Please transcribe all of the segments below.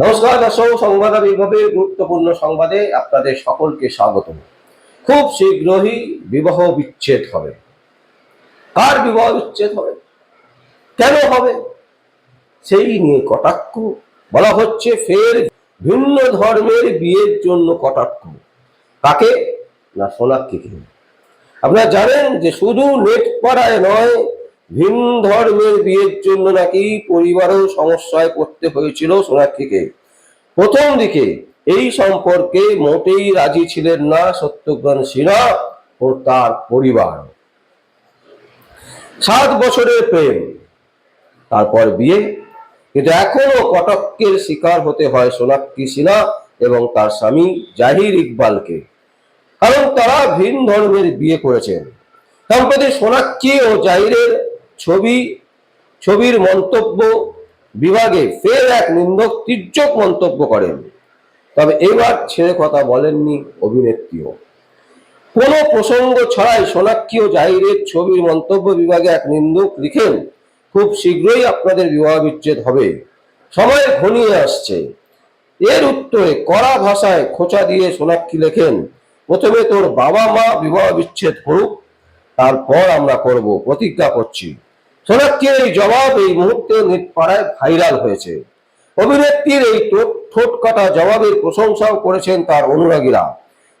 নমস্কার, দর্শক, সংবাদ বিভাগের গুরুত্বপূর্ণ সংবাদে আপনাদের সকলকে স্বাগত খুব শীঘ্রই বিবাহ বিচ্ছেদ হবে। কার বিবাহ বিচ্ছেদ হবে? কেন হবে? সেই নিয়ে কটাক্ষ। বলা হচ্ছে, ফের ভিন্ন ধর্মের বিয়ের জন্য কটাক্ষ। কাকে? না সোনাক্ষীকে। আপনারা জানেন যে শুধু নেট পাড়ায় নয় ভিন ধর্মের বিয়ের জন্য নাকি পরিবারও সমস্যায় পড়তে হয়েছিল সোনাক্ষীকে প্রথম দিকে এই সম্পর্কে মোটেই রাজি ছিলেন না সত্যগ্রহণ সিনহা ও তার পরিবার। সাত বছরের প্রেম, তারপর বিয়ে। কিন্তু এখনও কটকের শিকার হতে হয় সোনাক্ষী সিনহা এবং তার স্বামী জাহির ইকবালকে। কারণ তারা ভিন ধর্মের বিয়ে করেছেন। সম্প্রতি সোনাক্ষী ও জাহিরের ছবি, ছবির মন্তব্য বিভাগে ফের এক নিন্দক তির্যক মন্তব্য করেন। তবে এবার ছেড়ে কথা বলেননি অভিনেত্রীও। কোনো প্রসঙ্গ ছাড়াই সোনাক্ষী ও জাহিরের ছবির মন্তব্য বিভাগে এক নিন্দুক লিখেন, খুব শীঘ্রই আপনাদের বিবাহ বিচ্ছেদ হবে। সময় ঘনিয়ে আসছে। এর উত্তরে কড়া ভাষায় খোঁচা দিয়ে সোনাক্ষী লেখেন, প্রথমে তোর বাবা মা বিবাহ বিচ্ছেদ করুক, তারপর আমরা করব প্রতিজ্ঞা করছি। সোনাক্ষীর এই জবাব এই মুহূর্তে নেট পাড়ায় ভাইরাল হয়েছে। অভিনেত্রীর এই ঠোঁট কাটা জবাবের প্রশংসাও করেছেন তার অনুরাগীরা।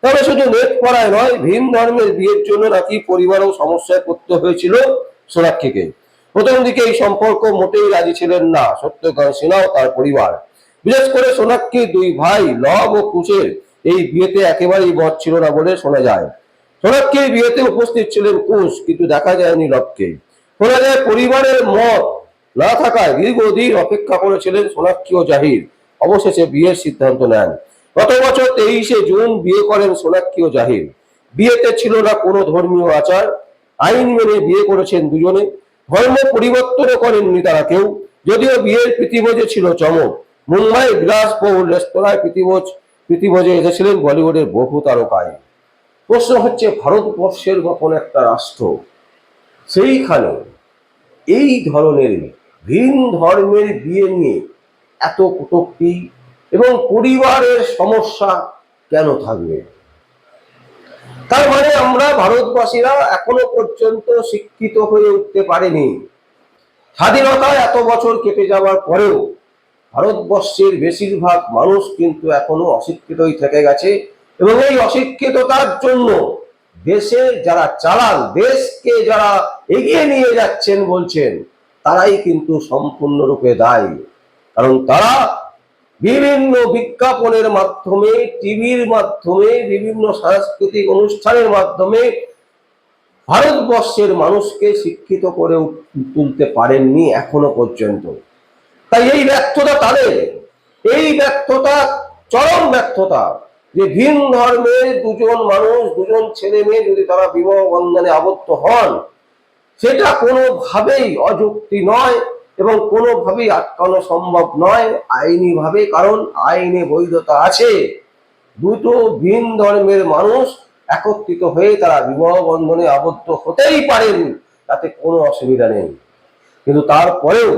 তবে শুধু নেট পাড়ায় নয়, ভিন ধর্মের বিয়ের জন্য নাকি পরিবারও সমস্যায় পড়তে হয়েছিল সোনাক্ষীকে। প্রথম দিকে এই সম্পর্ক মোটেই রাজি ছিলেন না সত্যকান্ত সিনহা ও তার পরিবার। বিশেষ করে সোনাক্ষীর দুই ভাই, লব ও কুশের, এই বিয়েতে একেবারেই মত ছিল না বলে শোনা যায়। সোনাক্ষীর বিয়েতে উপস্থিত ছিলেন কুশ, কিন্তু দেখা যায়নি লবকে। শোনা পরিবারের মত না থাকায় দীর্ঘদিন অপেক্ষা করেছিলেন সোনাক্ষী ও জাহির। অবশেষে বিয়ের সিদ্ধান্ত নেন। গত বছর তেইশে জুন বিয়ে করেন সোনাক্ষী ও জাহির। বিয়েতে ছিল না কোনো ধর্মীয় আচার। আইন মেনে বিয়ে করেছেন দুজনে। ধর্ম পরিবর্তনও করেননি তারা কেউ। যদিও বিয়ের প্রীতিভোজে ছিল চমক। মুম্বাই বিলাসবহুল রেস্তোরাঁয় প্রীতিভোজ প্রীতিভোজে এসেছিলেন বলিউডের বহু তারকায় প্রশ্ন হচ্ছে, ভারতবর্ষের মতন একটা রাষ্ট্র সেইখানে এই ধরনের ভিন ধর্মের বিয়ে নিয়ে এত কটূক্তি এবং পরিবারের সমস্যা কেন থাকবে? তার মানে আমরা ভারতবাসীরা এখনও পর্যন্ত শিক্ষিত হয়ে উঠতে পারেনি। স্বাধীনতা এত বছর কেটে যাওয়ার পরেও ভারতবর্ষের বেশিরভাগ মানুষ কিন্তু এখনও অশিক্ষিতই থেকে গেছে এবং এই অশিক্ষিততার জন্য দেশে যারা চালান দেশকে যারা এগিয়ে নিয়ে যাচ্ছেন বলছেন, তারাই কিন্তু সম্পূর্ণরূপে দায়ী। কারণ তারা বিভিন্ন বিজ্ঞাপনের মাধ্যমে, টিভির মাধ্যমে, বিভিন্ন সাংস্কৃতিক অনুষ্ঠানের মাধ্যমে ভারতবর্ষের মানুষকে শিক্ষিত করে তুলতে পারেননি এখনও পর্যন্ত। তাই এই ব্যর্থতা তাদের, এই ব্যর্থতা, চরম ব্যর্থতা যে ভিন ধর্মের দুজন মানুষ, দুজন ছেলে মেয়ে যদি তারা বিবাহ বন্ধনে আবদ্ধ হন, সেটা কোনোভাবেই অযুক্তি নয় এবং কোনোভাবেই আটকানো সম্ভব নয় আইনি ভাবে কারণ আইনে বৈধতা আছে। দুটো ভিন ধর্মের মানুষ একত্রিত হয়ে তারা বিবাহ বন্ধনে আবদ্ধ হতেই পারেন, তাতে কোনো অসুবিধা নেই। কিন্তু তারপরেও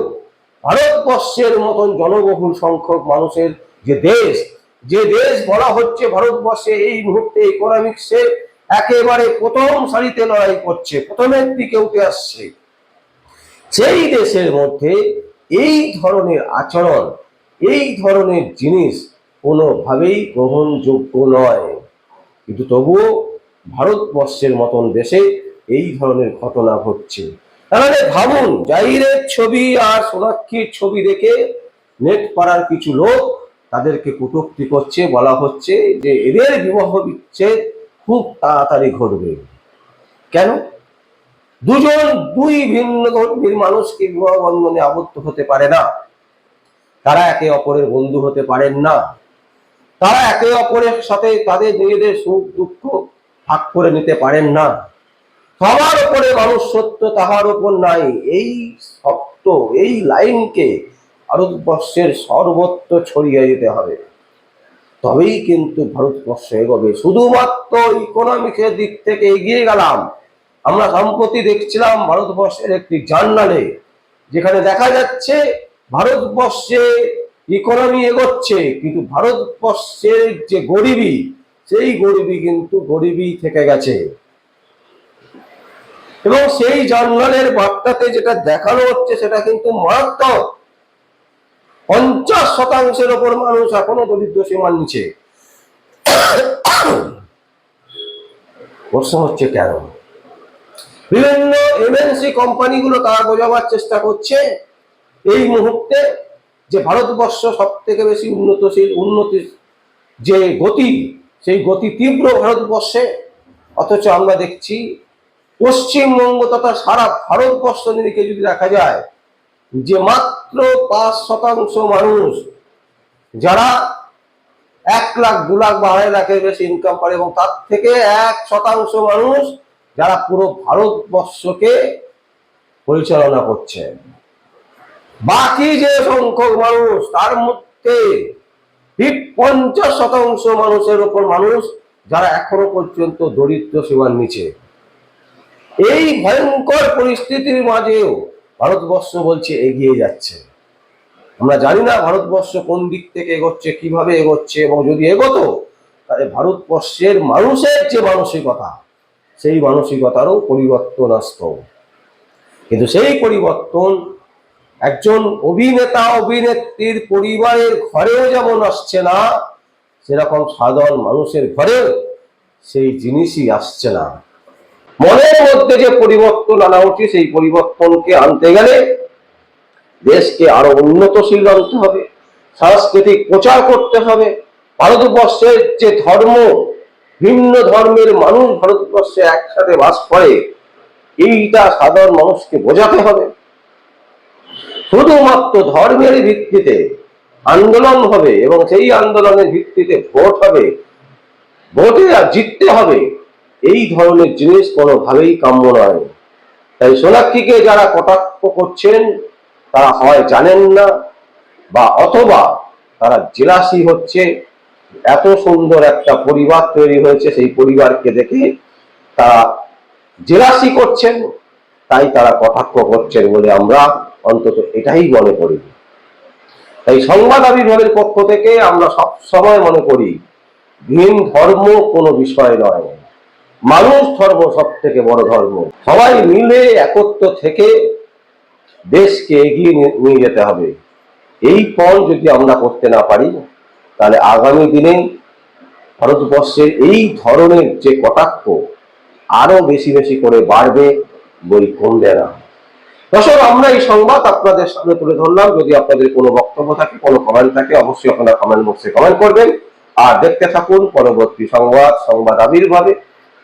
ভারতবর্ষের মতন জনবহুল সংখ্যক মানুষের যে দেশ যে দেশ বলা হচ্ছে ভারতবর্ষে এই মুহূর্তে ইকোনমিক্সে একেবারে প্রথম সারিতে লড়াই করছে, প্রথমের দিকে উঠে আসছে। সেই দেশের মধ্যে এই ধরনের আচরণ, এই ধরনের জিনিস কোনোভাবেই গ্রহণযোগ্য নয়। কিন্তু তবুও ভারতবর্ষের মতন দেশে এই ধরনের ঘটনা ঘটছে। তাহলে ভাবুন, জাহিরের ছবি আর সোনাক্ষীর ছবি দেখে নেট পাড়ার কিছু লোক তাদেরকে কটূক্তি করছে, বলা হচ্ছে যে এদের বিবাহ বিচ্ছেদ খুব তাড়াতাড়ি ঘটবে। কেন? দুজন দুই ভিন্ন ধর্মীর মানুষকে বিবাহ বন্ধনে আবদ্ধ হতে পারে না। তারা একে অপরের বন্ধু হতে পারেন না। তারা একে অপরের সাথে তাদের নিজেদের সুখ দুঃখ ভাগ করে নিতে পারেন না। সবার উপরে মানুষ সত্য তাহার উপর নাই। এই সত্য এই লাইনকে ভারতবর্ষের সর্বত্র ছড়িয়ে যেতে হবে। তবেই কিন্তু ভারতবর্ষ এগোবে। শুধুমাত্র ইকোনমিক্সের দিক থেকে এগিয়ে গেলাম। আমরা সম্প্রতি দেখছিলাম ভারতবর্ষের একটি জার্নালে যেখানে দেখা যাচ্ছে ভারতবর্ষে ইকোনমি এগোচ্ছে, কিন্তু ভারতবর্ষের যে গরিবী, সেই গরিবী কিন্তু গরিবী থেকে গেছে। এবং সেই জার্নালের বার্তাতে যেটা দেখানো হচ্ছে, সেটা কিন্তু মারাত্মক। পঞ্চাশ শতাংশের ওপর মানুষ এখনও দরিদ্র সীমার নিচে। প্রশ্ন হচ্ছে কেন? বিভিন্ন এমএনসি কোম্পানিগুলো তারা বোঝাবার চেষ্টা করছে এই মুহূর্তে যে ভারতবর্ষ সব থেকে বেশি উন্নতশীল উন্নতির যে গতি, সেই গতি তীব্র ভারতবর্ষে, অথচ আমরা দেখছি পশ্চিমবঙ্গ তথা সারা ভারতবর্ষ নিরিখে যদি দেখা যায় যে মাত্র পাঁচ শতাংশ মানুষ, যারা এক লাখ, দু লাখ বা আড়াই লাখের বেশি ইনকাম করে এবং তার থেকে এক শতাংশ মানুষ যারা পুরো ভারতবর্ষকে পরিচালনা করছে। বাকি যে সংখ্যক মানুষ, তার মধ্যে পঞ্চাশ শতাংশ মানুষের ওপর মানুষ যারা এখনও পর্যন্ত দরিদ্র সীমার নিচে। এই ভয়ঙ্কর পরিস্থিতির মাঝেও ভারতবর্ষ বলছে এগিয়ে যাচ্ছে। আমরা জানি না ভারতবর্ষ কোন দিক থেকে এগোচ্ছে, কীভাবে এগোচ্ছে, এবং যদি এগোতো, তাহলে ভারতবর্ষের মানুষের যে মানসিকতা, সেই মানসিকতারও পরিবর্তন আসতো। কিন্তু সেই পরিবর্তন একজন অভিনেতা, অভিনেত্রীর পরিবারের ঘরেও যেমন আসছে না, সেরকম সাধারণ মানুষের ঘরেও সেই জিনিসই আসছে না। মনের মধ্যে যে পরিবর্তন আনা উচিত, সেই পরিবর্তনকে আনতে গেলে দেশকে আরও উন্নতশীল আনতে হবে, সাংস্কৃতিক প্রচার করতে হবে। ভারতবর্ষের যে ধর্ম, ভিন্ন ধর্মের মানুষ ভারতবর্ষে একসাথে বাস করে, এইটা সাধারণ মানুষকে বোঝাতে হবে। শুধুমাত্র ধর্মের ভিত্তিতে আন্দোলন হবে এবং সেই আন্দোলনের ভিত্তিতে ভোট হবে, ভোটে জিততে হবে। এই ধরনের জিনিস কোনোভাবেই কাম্য নয়। তাই সোনাক্ষীকে যারা কটাক্ষ করছেন, তারা হয় জানেন না, বা অথবা তারা জেলাসি হচ্ছে, এত সুন্দর একটা পরিবার তৈরি হয়েছে, সেই পরিবারকে দেখে তারা জেলাসি করছেন, তাই তারা কটাক্ষ করছেন বলে আমরা অন্তত এটাই মনে করি। তাই সংবাদ আবির্ভাবের পক্ষ থেকে আমরা সব সময় মনে করি, ভিন ধর্ম কোনো বিষয় নয়। মানুষ ধর্ম সব থেকে বড় ধর্ম। সবাই মিলে একত্র থেকে দেশকে এগিয়ে নিয়ে- যেতে হবে। এই পণ যদি আমরা করতে না পারি, তাহলে আগামী দিনে ভারতবর্ষের এই ধরনের যে কটাক্ষ আরও বেশি বেশি করে বাড়বে বই কমবে না। দর্শক, আমরা এই সংবাদ আপনাদের সামনে তুলে ধরলাম। যদি আপনাদের কোনো বক্তব্য থাকে, কোনো কমেন্ট থাকে, অবশ্যই আপনারা কমেন্ট বক্সে কমেন্ট করবেন। আর দেখতে থাকুন, পরবর্তী সংবাদ সংবাদ আবির্ভাবে।